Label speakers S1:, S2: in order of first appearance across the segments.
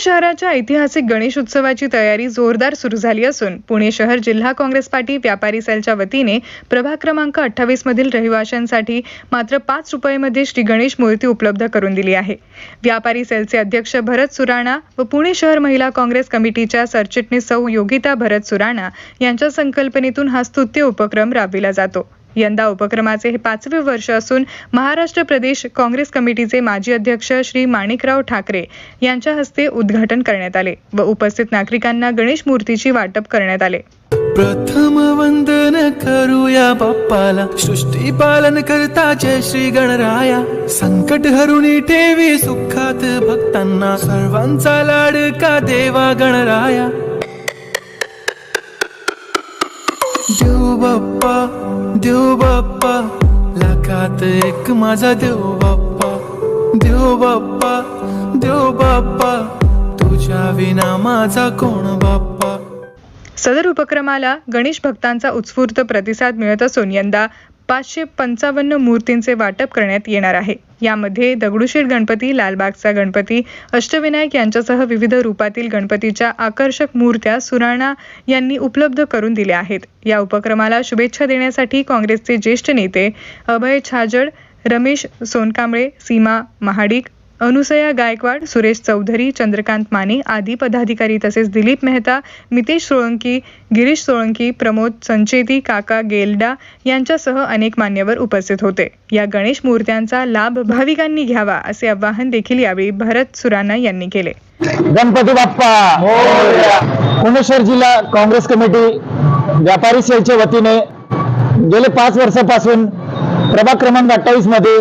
S1: शहराच्या ऐतिहासिक गणेश उत्सवाची तयारी जोरदार सुरू झाली असून पुणे शहर जिल्हा काँग्रेस पार्टी व्यापारी सेलच्या वतीने प्रभाग क्रमांक अठ्ठावीस मधील रहिवाशांसाठी मात्र पाच रुपयेमध्ये श्री गणेश मूर्ती उपलब्ध करून दिली आहे. व्यापारी सेलचे अध्यक्ष भरत सुराणा व पुणे शहर महिला काँग्रेस कमिटीच्या सरचिटणीस सौ योगिता भरत सुराणा यांच्या संकल्पनेतून हा स्तुत्य उपक्रम राबविला जातो. यंदा उपक्रमाचे हे पाचवे वर्ष असून महाराष्ट्र प्रदेश काँग्रेस कमिटीचे माजी अध्यक्ष श्री माणिकराव ठाकरे यांच्या हस्ते उद्घाटन करण्यात आले व उपस्थित नागरिकांना गणेश मूर्तीची वाटप करण्यात आले.
S2: प्रथम वंदन करूया बाप्पाला. सृष्टी पालन करता जय श्री गणराया. संकट हरुणी ठेवी सुखात भक्तांना. सर्वांचा लाडका देवा गणराया. देव बाप्पा देव बाप्पा लाखात एक माझा देव बाप्पा. देव बाप्पा देव बाप्पा तुझ्या विना माझा कोण बाप्पा?
S1: सदर उपक्रमाला गणेश भक्तांचा उत्स्फूर्त प्रतिसाद मिळत असून यंदा पाचशे पंचावन्न मूर्तींचे वाटप करण्यात येणार आहे. यामध्ये दगडूशेठ गणपती लालबागचा गणपती अष्टविनायक यांच्यासह विविध रूपातील गणपतीच्या आकर्षक मूर्त्या सुराणा यांनी उपलब्ध करून दिल्या आहेत. या उपक्रमाला शुभेच्छा देण्यासाठी काँग्रेसचे ज्येष्ठ नेते अभय छाजड रमेश सोनकांबळे सीमा महाडिक अनुसया गायकवाड सुरेश चौधरी चंद्रकांत माने आदी पदाधिकारी तसेच दिलीप मेहता मितेश सोळंकी गिरीश सोळंकी प्रमोद संचेती काका गेलडा यांच्यासह अनेक मान्यवर उपस्थित होते. या गणेश मूर्त्यांचा लाभ भाविकांनी घ्यावा असे आवाहन देखील यावेळी भरत सुराणा यांनी केले.
S3: गणपती बाप्पा! पुणे शहर जिल्हा काँग्रेस कमिटी व्यापारी सेलच्या वतीने गेले पाच वर्षापासून प्रभाग क्रमांक अठ्ठावीसमध्ये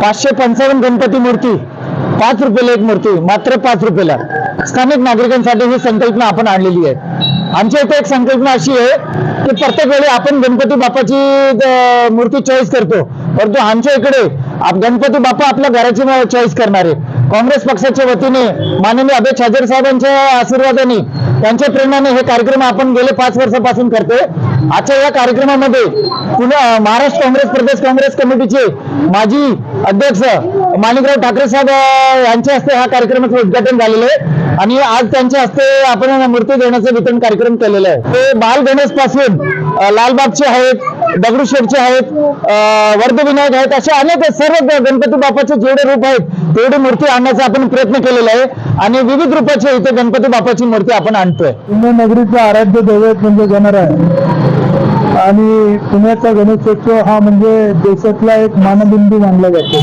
S3: पाचशे पंचावन्न गणपती मूर्ती पाच रुपयाला एक मूर्ती मात्र पाच रुपयाला. स्थानिक नागरिकांसाठी ही संकल्पना आपण आणलेली आहे. आमच्या इथे एक संकल्पना अशी आहे की प्रत्येक वेळी आपण गणपती बाप्पाची मूर्ती चॉईस करतो. परंतु आमच्या इकडे गणपती बाप्पा आपल्या घराची चॉईस करणार. आहे काँग्रेस पक्षाच्या वतीने माननीय अभय छाजेड साहेबांच्या आशीर्वादाने त्यांच्या प्रेरणाने हे कार्यक्रम आपण गेले पाच वर्षापासून करतोय. आजच्या या कार्यक्रमामध्ये पुणे महाराष्ट्र काँग्रेस प्रदेश काँग्रेस कमिटीचे माजी अध्यक्ष माणिकराव ठाकरे साहेब यांच्या हस्ते हा कार्यक्रमाचं उद्घाटन झालेलं आहे. आणि आज त्यांच्या हस्ते आपण मूर्ती देण्याचं वितरण कार्यक्रम केलेला आहे. ते बाल गणेशपासून लालबागचे आहेत. दगडूशेठचे आहेत वर्धविनायक आहेत असे अनेक सर्व गणपती बाप्पाचे जेवढे रूप आहेत तेवढी मूर्ती आणण्याचा आपण प्रयत्न केलेला आहे. आणि विविध रूपाचे इथे गणपती बाप्पाची मूर्ती आपण आणतोय.
S4: पुणे नगरीचं आराध्य दैवत म्हणजे गणर आहे आणि पुण्याचा गणेशोत्सव हा म्हणजे देशातला एक मानबिंदू मानला जातो.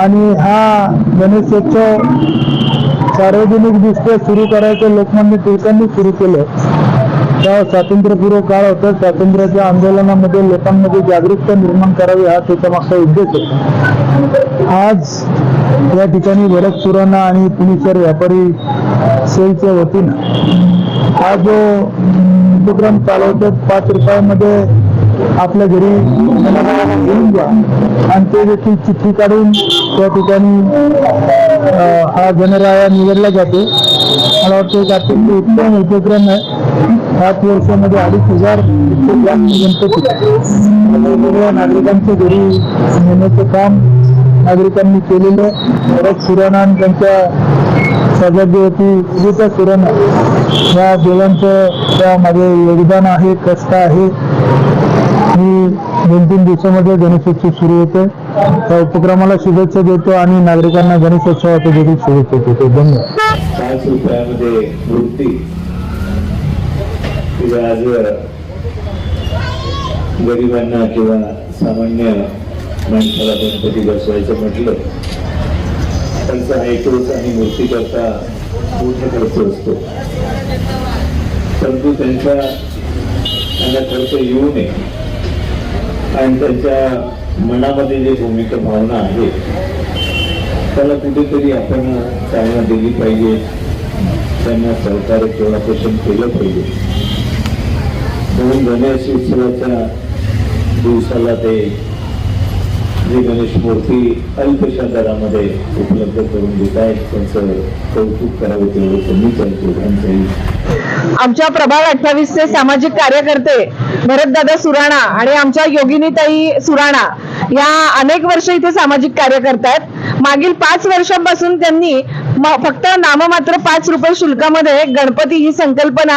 S4: आणि हा गणेशोत्सव सार्वजनिक दृष्ट्या सुरू करायचं लोकमान्य टिळकांनी सुरू केलं तेव्हा स्वातंत्र्यपूर्व काळ होता. स्वातंत्र्याच्या आंदोलनामध्ये लोकांमध्ये जागरूकता निर्माण करावी हा त्याच्या मागचा उद्देश होता. आज या ठिकाणी भरत सुराणा आणि पुणे व्यापारी सेलच्या वतीनं हा जो उपक्रम चालवतात पाच रुपयामध्ये आपल्या घरी घेऊन जा. आणि ते देखील चिठ्ठी काढून त्या ठिकाणी हा जनराया निवडला जातो. मला वाटतं एक अत्यंत उत्तम उपक्रम आहे. पाच वर्षामध्ये अडीच हजार गणपती वेगवेगळ्या नागरिकांच्या घरी नेण्याचं काम नागरिकांनी केलेलं परत सुराणा आणि त्यांच्या सजावटी विजेता सुराणा. या देवांचं त्यामध्ये योगदान आहे कष्ट आहे. मी दोन तीन दिवसामध्ये गणेशोत्सव सुरू होते त्या उपक्रमाला शुभेच्छा देतो आणि नागरिकांना गणेशोत्सवाच्या देखील शुभेच्छा देतो. धन्यवाद.
S5: पाच रुपयामध्ये मूर्ती. ती आज गरिबांना किंवा सामान्य माणसाला गणपती बसवायचं म्हटलं त्यांचा ऐकूच आणि मूर्ती करता पूर्ण खर्च असतो. परंतु त्यांचा त्यांना खर्च येऊ नये. आणि त्यांच्या मनामध्ये जे भूमिका भावना आहे त्याला कुठेतरी आपण चालना दिली पाहिजे. त्यांना सहकार्य किंवा पोषण केलं पाहिजे. म्हणून गणेश उत्सवाच्या दिवसाला ते जे गणेश मूर्ती अल्पशा दरामध्ये उपलब्ध करून देत आहेत. त्यांचं कौतुक करावं तेवढं कमी चालतो त्यांचंही
S6: आमच्या प्रभाग अठ्ठावीसचे सामाजिक कार्यकर्ते भरतदादा सुराणा आणि आमच्या योगिनीताई सुराणा या अनेक वर्ष इथे सामाजिक कार्य करतायत. मागील पाच वर्षांपासून त्यांनी फक्त नाममात्र पाच रुपये शुल्कामध्ये गणपती ही संकल्पना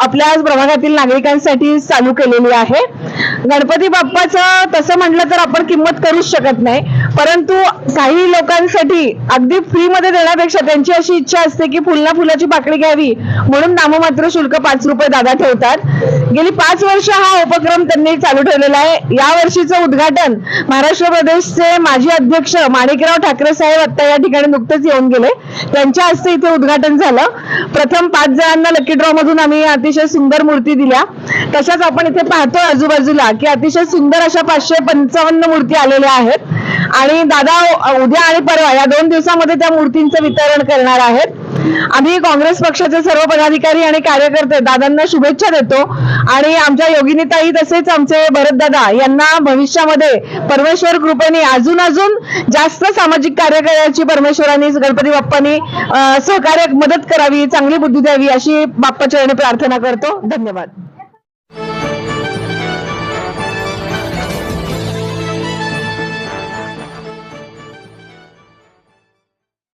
S6: आपल्या प्रभागातील नागरिकांसाठी चालू केलेली आहे. गणपती बाप्पाचं तसं म्हटलं तर आपण किंमत करूच शकत नाही परंतु काही लोकांसाठी अगदी फ्रीमध्ये देण्यापेक्षा त्यांची अशी इच्छा असते की फुलना फुलाची पाकळी घ्यावी म्हणून नाममात्र शुल्क पाच रुपये दादा ठेवतात. गेली पाच वर्ष हा उपक्रम त्यांनी चालू ठेवलेला आहे. या वर्षीचं उद्घाटन महाराष्ट्र प्रदेशचे माजी अध्यक्ष माणिकराव ठाकरे साहेब आता या ठिकाणी नुकतेच होऊन गेले. त्यांच्या हस्ते इथे उद्घाटन झालं. प्रथम पाच जणांना लकी ड्रॉ मधून आम्ही अतिशय सुंदर मूर्ती दिल्या. तशाच आपण इथे पाहतो आजूबाजूला की अतिशय सुंदर अशा पाचशे पंचावन्न मूर्ती आलेल्या आहेत. आणि दादा उद्या आणि परवा या दोन दिवसामध्ये त्या मूर्तींचं वितरण करणार आहेत. आम्ही काँग्रेस पक्षाचे सर्व पदाधिकारी आणि कार्यकर्ते दादांना शुभेच्छा देतो. आणि आमच्या योगिनीताई तसेच आमचे भरतदादा यांना भविष्यामध्ये परमेश्वर कृपेने अजून अजून जास्त सामाजिक कार्य करायची परमेश्वरांनी गणपती बाप्पांनी सहकार्य मदत करावी चांगली बुद्धी द्यावी अशी बाप्पाचरणी प्रार्थना करतो. धन्यवाद.